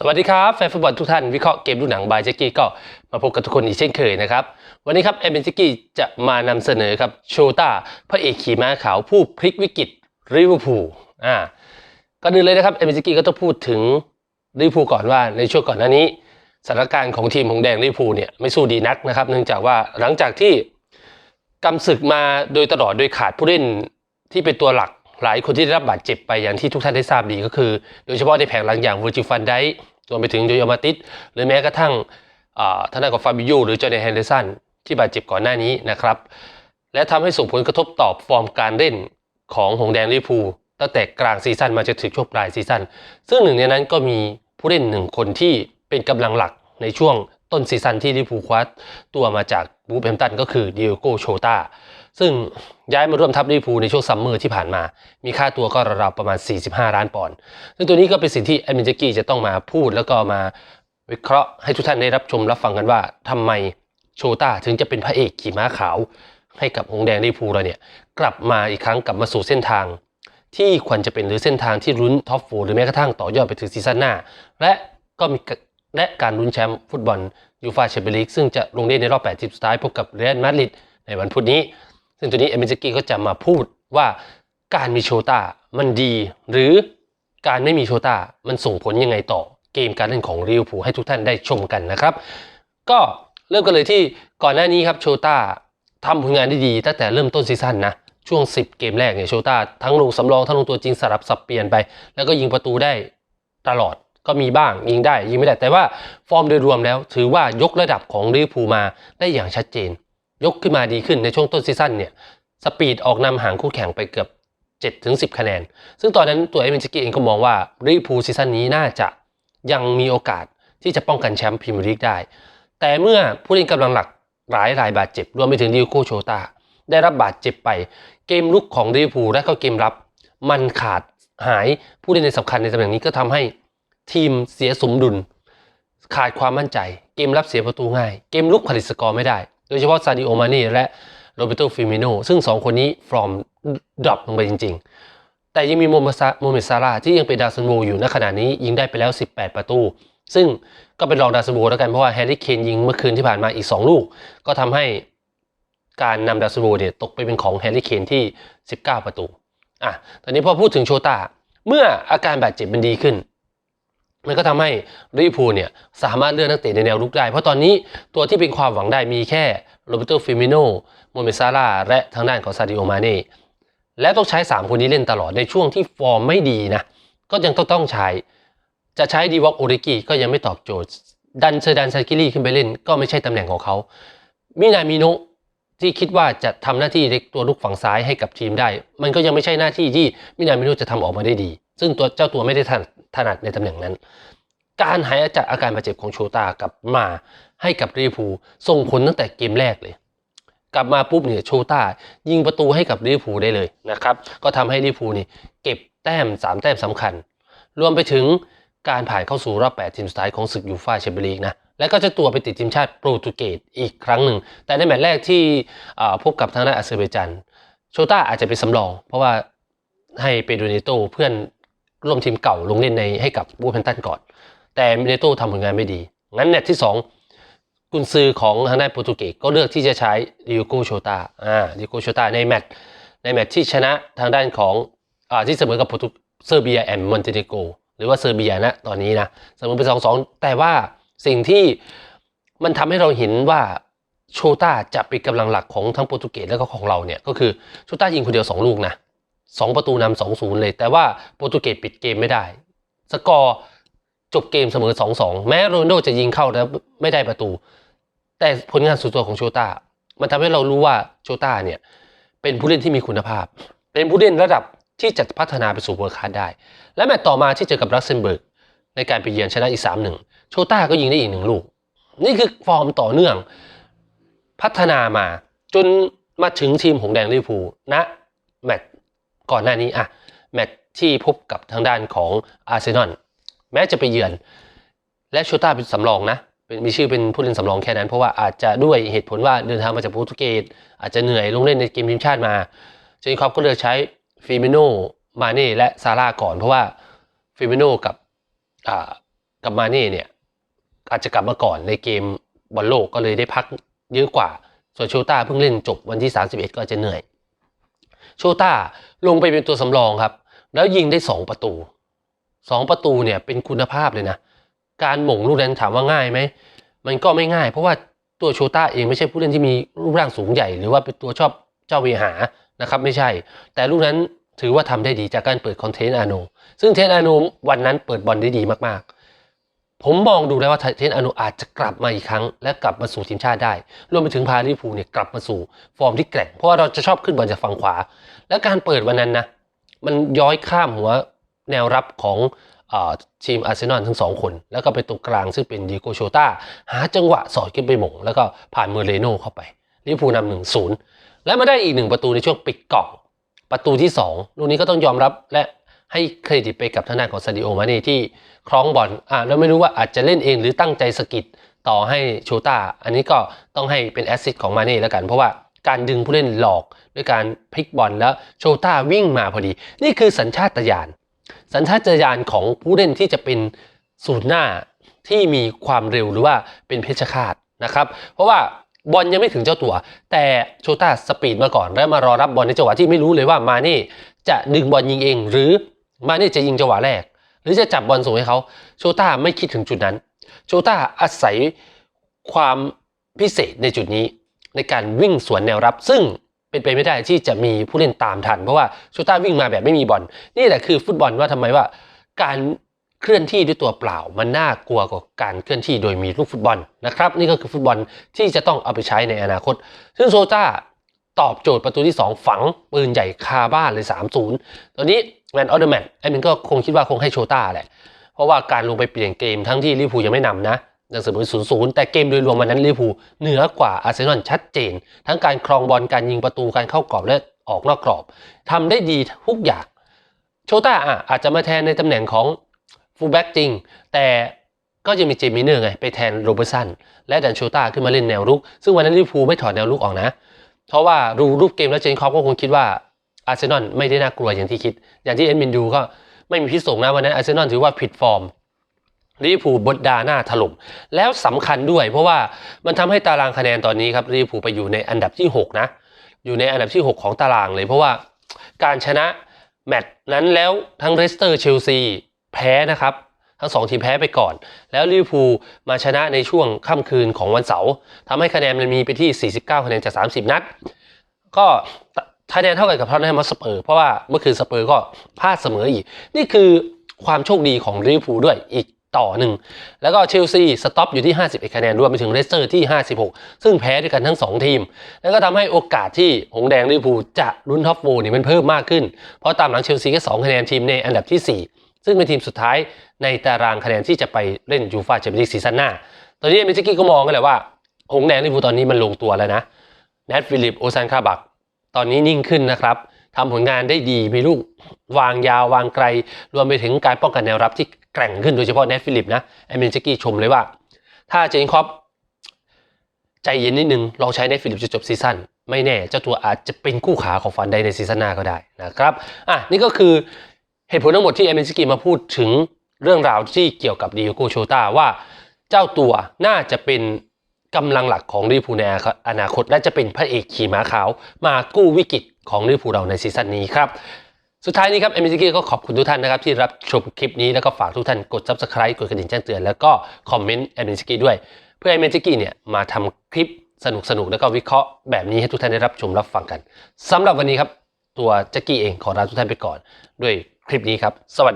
สวัสดีครับแฟนฟุตบอลทุกท่านวิเคราะห์เกมดูหนังบายเจกกี้ก็มาพบกับทุกคนอีกเช่นเคยนะครับ วันนี้ครับเอเบนเจกกี้จะมานำเสนอครับโชต้าพระเอกขี่ม้าขาวผู้พลิกวิกฤตริเวอร์พูลอ่าก่อนเลยนะครับเอเบนเจกกี้ก็ต้องพูดถึงริเวอร์พูลก่อนว่าในช่วงก่อนหน้านี้สถานการณ์ของทีมของแดงริเวอร์พูลเนี่ยไม่สู้ดีนักนะครับ เนื่องจากว่าหลังจากที่กำศึกมาโดยตลอดโดยขาดผู้เล่นที่เป็นตัวหลัก หลายคนที่ได้รับบาดเจ็บไปอย่างที่ทุกท่านได้ทราบดีก็คือ โดยเฉพาะในแผงหลังอย่างว i ร์จิฟันไดรวมไปถึงโยโยมาติสหรือแม้กระทั่งอ่าทางด้านของฟาบิโยหรือจอร์แดนแฮนเดอร์สันที่บาดเจ็บก่อนหน้านี้นะครับ และทำให้ส่งผลกระทบต่อฟอร์มการเล่นของหงแดงลิพูตั้งแต่กลางซีซั่นมาจนถึงช่วงปลายซีซั่นซึ่งหนึ่งในนั้นก็มีผู้เล่นหนึ่งคนที่เป็นกำลังหลักในช่วงต้นซีซั่นที่ลิพูคว้าตัวมาจากบูฟแฮมตันก็คือดิโอโกโชตา ซึ่งย้ายมาร่วมทัพลิเวอร์พูลในช่วงซัมเมอร์ที่ผ่านมา มีค่าตัวก็ราวๆประมาณ 45 ล้านปอนด์ ซึ่งตัวนี้ก็เป็นสิ่งที่แอดมินเจกี้จะต้องมาพูดแล้วก็มาวิเคราะห์ให้ทุกท่านได้รับชมรับฟังกันว่าทำไมโชต้าถึงจะเป็นพระเอกขี่ม้าขาว ให้กับหงแดงลิเวอร์พูลเราเนี่ยกลับมาอีกครั้งกลับมาสู่เส้นทาง ที่ควรจะเป็นหรือเส้นทางที่ลุ้นท็อปโฟหรือแม้กระทั่งต่อยอดไปถึงซีซั่นหน้า และก็มีและการลุ้นแชมป์ฟุตบอลยูฟ่าแชมเปี้ยนลีกซึ่งจะลงเล่นในรอบ 8 ทีมสุดท้ายพบกับเรอัลมาดริดในวันพุธนี้ ซึ่งตัวนี้เอเมนเจกี้ก็จะมาพูดว่าการมีโชต้ามันดี หรือการไม่มีโชต้ามันส่งผลยังไงต่อเกมการเล่นของลิเวอร์พูลให้ทุกท่านได้ชมกันนะครับ ก็เริ่มกันเลยที่ก่อนหน้านี้ครับโชต้าทำผลงานได้ดีตั้งแต่เริ่มต้นซีซั่นนะช่วง 10 เกมแรกเนี่ยโชต้าทั้งลงสำรองทั้งลงตัวจริงสลับสับเปลี่ยนไป แล้วก็ยิงประตูได้ตลอดก็มีบ้างยิงได้ยิงไม่ได้แต่ว่าฟอร์มโดยรวมแล้ว ถือว่ายกระดับของลิเวอร์พูลมาได้อย่างชัดเจน ยกขึ้นมาดีขึ้นในช่วงต้นซีซั่นเนี่ยสปีดออกนำห่างคู่แข่งไปเกือบ7ถึง10 คะแนน ซึ่งตอนนั้นตัวเอเมนจิกี้เองก็มองว่าลิเวอร์พูลซีซั่นนี้น่าจะยังมีโอกาสที่จะป้องกันแชมป์พรีเมียร์ลีกได้ แต่เมื่อผู้เล่นกำลังหลักหลายรายบาดเจ็บ รวมไปถึงดิโก้โชตาได้รับบาดเจ็บไป เกมลุกของลิเวอร์พูลและก็เกมรับ มันขาดหายผู้เล่นในสำคัญในตำแหน่งนี้ก็ทำให้ทีมเสียสมดุล ขาดความมั่นใจ เกมรับเสียประตูง่าย เกมลุกผลิตสกอร์ไม่ได้ โดยเฉพาะซาดิโอมานีและโรเบโตฟิมิโนซึ่ง 2 คนนี้ฟอร์มดรอปลงไปจริง ๆ แต่ยังมีโมเมซาโมเมซาร่าที่ยังเป็นดาวซันโวอยู่ณขณะนี้ยิงได้ไปแล้ว 18 ประตู ซึ่งก็เป็นรองดาวซันโวแล้วกันเพราะว่าแฮร์รี่เคนยิงเมื่อคืนที่ผ่านมาอีก 2 ลูก ก็ทำให้การนำดาวซันโวเนี่ยตกไปเป็นของแฮร์รี่เคนที่ 19 ประตูอะตอนนี้พอพูดถึงโชตาเมื่ออาการบาดเจ็บมันดีขึ้น มันก็ทำให้ลิเวอร์พูลเนี่ยสามารถเลือกนักเตะในแนวรุกได้ เพราะตอนนี้ตัวที่เป็นความหวังได้มีแค่โรเบโตฟิมิโนโมเมซาร่าและทางด้านของซาดิโอมาเน่และต้องใช้ 3 คนนี้เล่นตลอดในช่วงที่ฟอร์มไม่ดีนะก็ยังต้องต้องใช้ จะใช้ดีวอกโอริกิก็ยังไม่ตอบโจทย์ ดันเซอร์ดันซากิลี่ขึ้นไปเล่นก็ไม่ใช่ตำแหน่งของเขา มินามิโนที่คิดว่าจะทำหน้าที่เล็กตัวลูกฝั่งซ้ายให้กับทีมได้ มันก็ยังไม่ใช่หน้าที่ที่มินามิโนจะทำออกมาได้ดี ซึ่งตัวเจ้าตัวไม่ได้ถนัด ถนัดในตำแหน่งนั้น การหายจากอาการบาดเจ็บของโชตากลับมาให้กับลิเวอร์พูลส่งผลตั้งแต่เกมแรกเลย กลับมาปุ๊บเนี่ยโชต้ายิงประตูให้กับลิเวอร์พูลได้เลยนะครับก็ทำให้ลิเวอร์พูลนี่เก็บแต้ม 3 แต้มสำคัญ รวมไปถึงการผ่านเข้าสู่รอบ 8 ทีมสุดท้ายของศึกยูฟ่าแชมเปี้ยนลีกนะและก็จะตัวไปติดทีมชาติโปรตุเกสอีกครั้งหนึ่ง แต่ในแมตช์แรกที่พบกับทางด้านอาเซอร์ไบจันโชต้าอาจจะเป็นสำรอง เพราะว่าให้เปโดเนโตเพื่อน ร่วมทีมเก่าลงเล่นในให้กับบูแพนตันก่อน แต่เนโตทำผลงานไม่ดี งั้นเน็ตที่ 2 กุนซือของทางด้านโปรตุเกสก็เลือกที่จะใช้ดิโกโชตาอ่าดิโกโชตาในแมตช์ในแมตช์ที่ชนะทางด้านของอ่าที่เสมอกับโปรตุเซอร์เบียแอนด์มอนเตเนโกหรือว่าเซอร์เบียนะตอนนี้นะเสมอไปสองสองแต่ว่าสิ่งที่มันทำให้เราเห็นว่าโชต้าจะเป็นกำลังหลักของทั้งโปรตุเกสแล้วก็ของเราเนี่ยก็คือโชต้ายิงคนเดียว 2 ลูกนะ สองประตูนำสองศูนย์เลย แต่ว่าโปรตุเกสปิดเกมไม่ได้ สกอร์จบเกมเสมอ 2-2 แม้โรนโดจะยิงเข้าแล้วไม่ได้ประตู แต่ผลงานสุดตัวของโชต้า มันทำให้เรารู้ว่าโชต้าเนี่ย เป็นผู้เล่นที่มีคุณภาพ เป็นผู้เล่นระดับที่จะพัฒนาไปสู่เวอร์คลาสได้ และแมตต์ต่อมาที่เจอกับรัสเซนเบิร์กในการไปเยือนชนะอีก 3-1 โชต้าก็ยิงได้อีกหนึ่งลูก นี่คือฟอร์มต่อเนื่องพัฒนามาจนมาถึงทีมหงแดงลิเวอร์พูลณแมตช์ ก่อนหน้านี้อะแมตช์ที่พบกับทางด้านของอาร์เซนอลแม้จะไปเยือน และโชต้าเป็นสำรองนะเป็นมีชื่อเป็นผู้เล่นสำรองแค่นั้น เพราะว่าอาจจะด้วยเหตุผลว่าเดินทางมาจากโปรตุเกสอาจจะเหนื่อยลงเล่นในเกมทีมชาติมาเจนคอปก็เลือกใช้ฟิมิโนมาเน่และซาร่าก่อน เพราะว่าฟิมิโนกับกับมาเน่เนี่ยอาจจะกลับมาก่อนในเกมบอลโลกก็เลยได้พักเยอะกว่า ส่วนโชต้าเพิ่งเล่นจบวันที่ 31 ก็จะเหนื่อย โชต้าลงไปเป็นตัวสำรองครับ แล้วยิงได้ 2 ประตู 2 ประตูเนี่ยเป็นคุณภาพเลยนะ การหม่งลูกนั้นถามว่าง่ายไหม มันก็ไม่ง่าย เพราะว่าตัวโชต้าเองไม่ใช่ผู้เล่นที่มีรูปร่างสูงใหญ่ หรือว่าเป็นตัวชอบเจ้าเวหานะครับไม่ใช่ แต่ลูกนั้นถือว่าทำได้ดีจากการเปิดคอนเทนต์อาโน ซึ่งเทนอาโนวันนั้นเปิดบอลได้ดีมากๆ ผมมองดูแล้วว่าเทนอาโนอาจจะกลับมาอีกครั้ง และกลับมาสู่ทีมชาติได้ รวมไปถึงพาลิพูเนี่ยกลับมาสู่ฟอร์มที่แกร่ง เพราะว่าเราจะชอบขึ้นบอลจากฝั่งขวา และการเปิดวันนั้นนะ มันย้อยข้ามหัวแนวรับของอทีมอาร์เซนอลทั้งสองคน แล้วก็ไปตรงกลางซึ่งเป็นดิโกโชตาหาจังหวะสอดขึ้นไปหม่งแล้วก็ผ่านเมอร์เรโน่เข้าไปลิพูนำหนึ่งศูนย์และมาได้อีกหนึ่งประตูในช่วงปิดกล่องประตูที่ 2 ลูกนี้ก็ต้องยอมรับและ ให้เครดิตไปกับทางด้านของซาดิโอมาเน่ที่คล้องบอลอ่าแล้วไม่รู้ว่าอาจจะเล่นเองหรือตั้งใจสะกิดต่อให้โชต้าอันนี้ก็ต้องให้เป็นแอสซิสต์ของมาเน่แล้วกัน เพราะว่าการดึงผู้เล่นหลอกด้วยการพลิกบอลแล้วโชต้าวิ่งมาพอดี นี่คือสัญชาตญาณสัญชาตญาณของผู้เล่นที่จะเป็นศูนย์หน้าที่มีความเร็วหรือว่าเป็นเพชฌฆาตนะครับ เพราะว่าบอลยังไม่ถึงเจ้าตัว แต่โชต้าสปีดมาก่อน แล้วมารอรับบอลในจังหวะที่ไม่รู้เลยว่ามาเน่จะดึงบอลยิงเอง หรือ มาเน่จะยิงจังหวะแรก หรือจะจับบอลส่งให้เขาโชต้าไม่คิดถึงจุดนั้น โชต้าอาศัยความพิเศษในจุดนี้ ในการวิ่งสวนแนวรับ ซึ่งเป็นไปไม่ได้ที่จะมีผู้เล่นตามทัน เพราะว่าโชต้าวิ่งมาแบบไม่มีบอลนี่แหละคือฟุตบอลว่าทำไมว่า การเคลื่อนที่ด้วยตัวเปล่า มันน่ากลัวกว่าการเคลื่อนที่โดยมีลูกฟุตบอลนะครับ นี่ก็คือฟุตบอลที่จะต้องเอาไปใช้ในอนาคต ซึ่งโซต้า ตอบโจทย์ประตูที่ 2 ฝังปืนใหญ่คาบ้านเลย 3-0 ตอนนี้แมนออเดอร์แมนไอ้มันก็คงคิดว่าคงให้โชต้าแหละ เพราะว่าการลงไปเปลี่ยนเกมทั้งที่ลิเวอร์พูลยังไม่นำนะยังเสมอ0-0แต่เกมโดยรวมวันนั้นลิเวอร์พูลเหนือกว่าอาร์เซนอลชัดเจน ทั้งการครองบอลการยิงประตูการเข้ากรอบและออกนอกกรอบทำได้ดีทุกอย่าง โชต้าอะอาจจะมาแทนในตำแหน่งของฟูลแบ็กจริง แต่ก็ยังมีเจมิเนอร์ไง ไปแทนโรเบอร์สันและดันโชต้าขึ้นมาเล่นแนวรุก ซึ่งวันนั้นลิเวอร์พูลไม่ถอดแนวรุกออกนะ เพราะว่าดูรูปเกมแล้วเจนคอปก็คงคิดว่าอาร์เซนอลไม่ได้น่ากลัวอย่างที่คิด อย่างที่เอ็นมินดูก็ไม่มีพิษสงนะวันนั้นอาร์เซนอลถือว่าผิดฟอร์มลิเวอร์พูลบดดาหน้าถล่มแล้วสำคัญด้วย เพราะว่ามันทำให้ตารางคะแนนตอนนี้ครับลิเวอร์พูลไปอยู่ในอันดับที่ 6 นะ อยู่ในอันดับที่ 6 ของตารางเลย เพราะว่าการชนะแมตช์นั้นแล้วทั้งเรสเตอร์เชลซีแพ้นะครับ ทั้งสองทีมแพ้ไปก่อน แล้วลิเวอร์พูลมาชนะในช่วงค่ำคืนของวันเสาร์ทำให้คะแนนมันมีไปที่ 49 คะแนนจาก 30 นัด ก็คะแนนเท่ากันกับท็อตแนมสเปอร์เพราะว่าเมื่อคืนสเปอร์ก็พลาดเสมออีก นี่คือความโชคดีของลิเวอร์พูลด้วยอีกต่อหนึ่ง แล้วก็เชลซีสต็อปอยู่ที่ 51 คะแนนรวมไปถึงเลสเตอร์ที่ 56 ซึ่งแพ้ด้วยกันทั้ง 2 ทีม แล้วก็ทำให้โอกาสที่หงแดงลิเวอร์พูลจะลุ้นท็อปโฟนี่มันเพิ่มมากขึ้น เพราะตามหลังเชลซีแค่2คะแนนทีมในอันดับที่4 ซึ่งเป็นทีมสุดท้ายในตารางคะแนนที่จะไปเล่นยูฟ่าแชมเปี้ยนลีกซีซั่นหน้า ตอนนี้เมซิกี้ก็มองกันแหละว่า หงแดงลิเวอร์พูลตอนนี้มันลงตัวแล้วนะแนทฟิลิปโอซันคาบัก ตอนนี้นิ่งขึ้นนะครับทำผลงานได้ดีมีลูกวางยาววางไกล รวมไปถึงการป้องกันแนวรับที่แกร่งขึ้นโดยเฉพาะแนทฟิลิปนะไอเมนจิกี้ชมเลยว่า ถ้าเจนคอปใจเย็นนิดนึงลองใช้แนทฟิลิปจะจบซีซั่นไม่แน่เจ้าตัวอาจจะเป็นคู่ขาของฟันไดในซีซั่นหน้าก็ได้นะครับ อะนี่ก็คือ เหตุผลทั้งหมดที่เอเมนจิกี้มาพูดถึงเรื่องราวที่เกี่ยวกับดิโอโกโชตาว่าเจ้าตัวน่าจะเป็นกำลังหลักของลิเวอร์พูลในอนาคต และจะเป็นพระเอกขี่ม้าขาว มากู้วิกฤตของลิเวอร์พูลเราในซีซั่นนี้ครับสุดท้ายนี้ครับเอมิซิกี้ก็ขอบคุณทุกท่านนะครับที่รับชมคลิปนี้แล้วก็ฝากทุกท่านกด subscribe กดกระดิ่งแจ้งเตือน แล้วก็คอมเมนต์เอมิซิกี้ด้วย เพื่อเอมิซิกี้เนี่ยมาทำคลิปสนุกๆ แล้วก็วิเคราะห์แบบนี้ให้ทุกท่านได้รับชมรับฟังกันสำหรับวันนี้ครับ ตัวแจ็กกี้เองขอลาทุกท่านไปก่อน ด้วยคลิปนี้ครับ สวัสดี